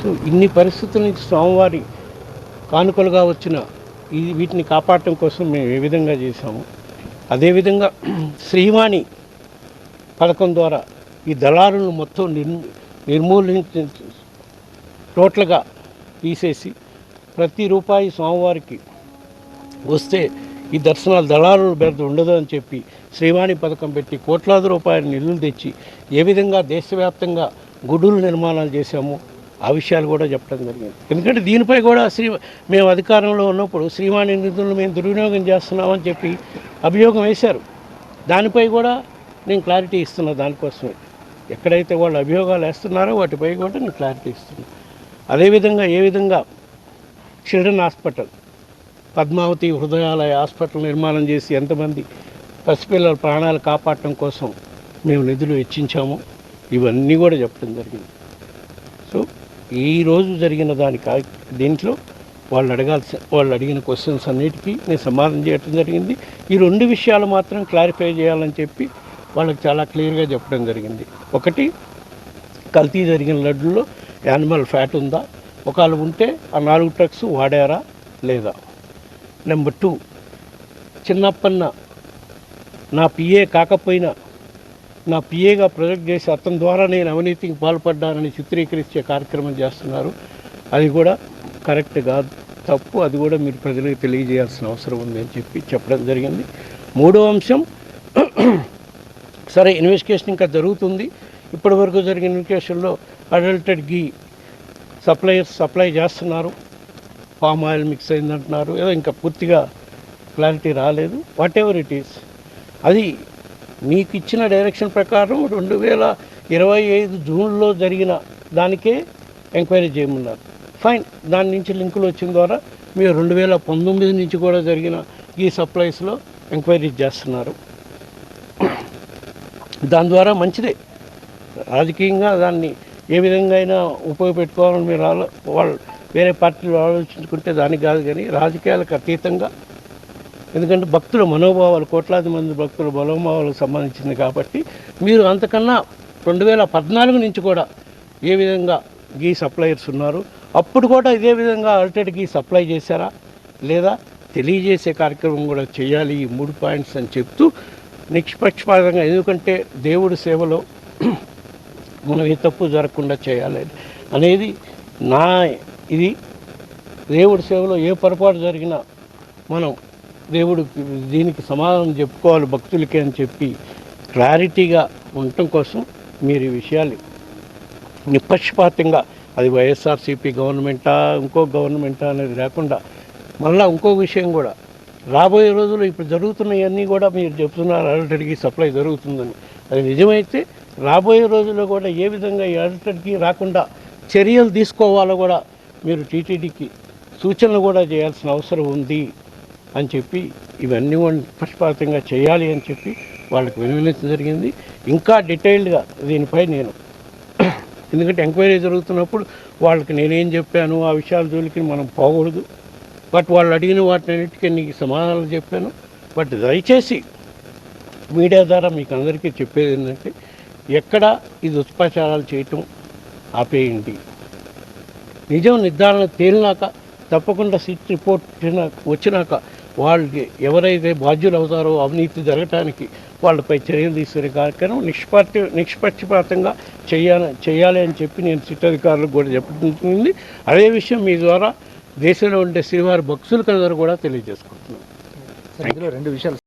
So ఇన్ని పరిస్థితుల నుంచి స్వామివారి కానుకలుగా వచ్చిన ఈ వీటిని కాపాడటం కోసం మేము ఏ విధంగా చేశాము? అదేవిధంగా శ్రీవాణి పథకం ద్వారా ఈ దళారులను మొత్తం నిర్ నిర్మూలించ టోటల్గా తీసేసి ప్రతి రూపాయి స్వామివారికి వస్తే ఈ దర్శనాలు దళారులు బెరద ఉండదు అని చెప్పి శ్రీవాణి పథకం పెట్టి కోట్లాది రూపాయల నిధులు తెచ్చి ఏ విధంగా దేశవ్యాప్తంగా గుడులు నిర్మాణాలు చేశామో? ఆ విషయాలు కూడా చెప్పడం జరిగింది. ఎందుకంటే దీనిపై కూడా శ్రీ మేము అధికారంలో ఉన్నప్పుడు శ్రీవాణి నిధులను మేము దుర్వినియోగం చేస్తున్నామని చెప్పి అభియోగం వేశారు. దానిపై కూడా నేను క్లారిటీ ఇస్తున్నా దానికోసమే. ఎక్కడైతే వాళ్ళు అభియోగాలు వేస్తున్నారో వాటిపై కూడా నేను క్లారిటీ ఇస్తున్నాను అదేవిధంగా ఏ విధంగా children hospital Padmavathi Hrudayalaya hospital నిర్మాణం చేసి ఎంతమంది పసిపిల్లల ప్రాణాలు కాపాడటం కోసం మేము నిధులు వెచ్చించాము ఇవన్నీ కూడా చెప్పడం జరిగింది. సో ఈరోజు జరిగిన దాని కా దీంట్లో వాళ్ళు అడగాల్సిన వాళ్ళు అడిగిన క్వశ్చన్స్ అన్నిటికీ నేను సమాధానం చేయడం జరిగింది. ఈ రెండు విషయాలు మాత్రం క్లారిఫై చేయాలని చెప్పి వాళ్ళకి చాలా క్లియర్గా చెప్పడం జరిగింది. ఒకటి కల్తీ జరిగిన లడ్డులో యానిమల్ ఫ్యాట్ ఉందా? ఒకవేళ ఉంటే ఆ నాలుగు ట్రక్స్ వాడారా? లేదా? నెంబర్ టూ చిన్నప్పన్న నా పిఏ కాకపోయినా నా పిఏగా ప్రొజెక్ట్ చేసి అతని ద్వారా నేను అవినీతికి పాల్పడ్డానని చిత్రీకరించే కార్యక్రమం చేస్తున్నారు. అది కూడా కరెక్ట్ కాదు. తప్పు. అది కూడా మీరు ప్రజలకు తెలియజేయాల్సిన అవసరం ఉంది అని చెప్పి చెప్పడం జరిగింది. మూడో అంశం సరే ఇన్వెస్టిగేషన్ ఇంకా జరుగుతుంది. ఇప్పటి వరకు జరిగిన ఇన్వెస్టిగేషన్లో అడల్టెడ్ గీ సప్లయర్స్ సప్లై చేస్తున్నారు. పామ్ ఆయిల్ మిక్స్ అయిందంటున్నారు. ఏదో ఇంకా పూర్తిగా క్లారిటీ రాలేదు. వాట్ ఎవర్ ఇట్ ఈస్ అది మీకు ఇచ్చిన డైరెక్షన్ ప్రకారం రెండు వేల ఇరవై ఐదు జూన్లో జరిగిన దానికే ఎంక్వైరీ చేయమన్నారు. ఫైన్ దాని నుంచి లింకులు వచ్చిన ద్వారా మీరు రెండు వేల పంతొమ్మిది నుంచి కూడా జరిగిన ఈ సప్లైస్లో ఎంక్వైరీ చేస్తున్నారు. దాని ద్వారా మంచిదే. రాజకీయంగా దాన్ని ఏ విధంగా అయినా ఉపయోగపెట్టుకోవాలని మీరు ఆలో వాళ్ళు వేరే పార్టీలు ఆలోచించుకుంటే దానికి కాదు కానీ రాజకీయాలకు అతీతంగా ఎందుకంటే భక్తుల మనోభావాలు కోట్లాది మంది భక్తుల మనోభావాలకు సంబంధించింది కాబట్టి మీరు అంతకన్నా రెండు వేల పద్నాలుగు నుంచి కూడా ఏ విధంగా గీ సప్లయర్స్ ఉన్నారు? అప్పుడు కూడా ఇదే విధంగా అల్టెడ్ గీ సప్లై చేశారా? లేదా తెలియజేసే కార్యక్రమం కూడా చేయాలి ఈ మూడు పాయింట్స్ అని చెప్తూ నిష్పక్షపాతంగా ఎందుకంటే దేవుడి సేవలో మనం ఏ తప్పు జరగకుండా చేయాలి అనేది నా ఇది. దేవుడి సేవలో ఏ పొరపాటు జరిగినా మనం దేవుడు దీనికి సమాధానం చెప్పుకోవాలి భక్తులకి అని చెప్పి క్లారిటీగా ఉండటం కోసం మీరు ఈ విషయాలు నిష్పక్షపాతంగా అది వైఎస్ఆర్సీపీ గవర్నమెంటా ఇంకో గవర్నమెంటా అనేది లేకుండా మళ్ళీ ఇంకో విషయం కూడా రాబోయే రోజుల్లో ఇప్పుడు జరుగుతున్నవన్నీ కూడా మీరు చెప్తున్నారు అడల్టెడ్కి సప్లై జరుగుతుందని. అది నిజమైతే రాబోయే రోజుల్లో కూడా ఏ విధంగా ఈ రాకుండా చర్యలు తీసుకోవాలో కూడా మీరు టీటీడీకి సూచనలు కూడా చేయాల్సిన అవసరం ఉంది. అని చెప్పి ఇవన్నీ కూడా పక్షపాతంగా చేయాలి అని చెప్పి వాళ్ళకి వినియోగించడం జరిగింది. ఇంకా డీటెయిల్డ్గా దీనిపై నేను ఎందుకంటే ఎంక్వైరీ జరుగుతున్నప్పుడు వాళ్ళకి నేనేం చెప్పాను ఆ విషయాల జోలికి మనం పోకూడదు. బట్ వాళ్ళు అడిగిన వాటినన్నిటికీ నీకు సమాధానాలు చెప్పాను. బట్ దయచేసి మీడియా ద్వారా మీకు అందరికీ చెప్పేది ఏంటంటే ఎక్కడ ఈ దుష్ప్రచారాలు చేయటం ఆపేయండి. నిజం నిర్ధారణ తేలినాక తప్పకుండా సిట్ రిపోర్ట్ వచ్చినాక వాళ్ళకి ఎవరైతే బాధ్యులు అవుతారో అవినీతి జరగటానికి వాళ్ళపై చర్యలు తీసుకునే కార్యక్రమం నిష్పక్ష నిష్పక్షపాతంగా చేయాలి చేయాలి అని చెప్పి నేను సిట్ అధికారులకు కూడా చెప్పుకుంటుంది. అదే విషయం మీ ద్వారా దేశంలో ఉండే శ్రీవారి భక్తులకు కూడా తెలియజేసుకుంటున్నాను. రెండు విషయాలు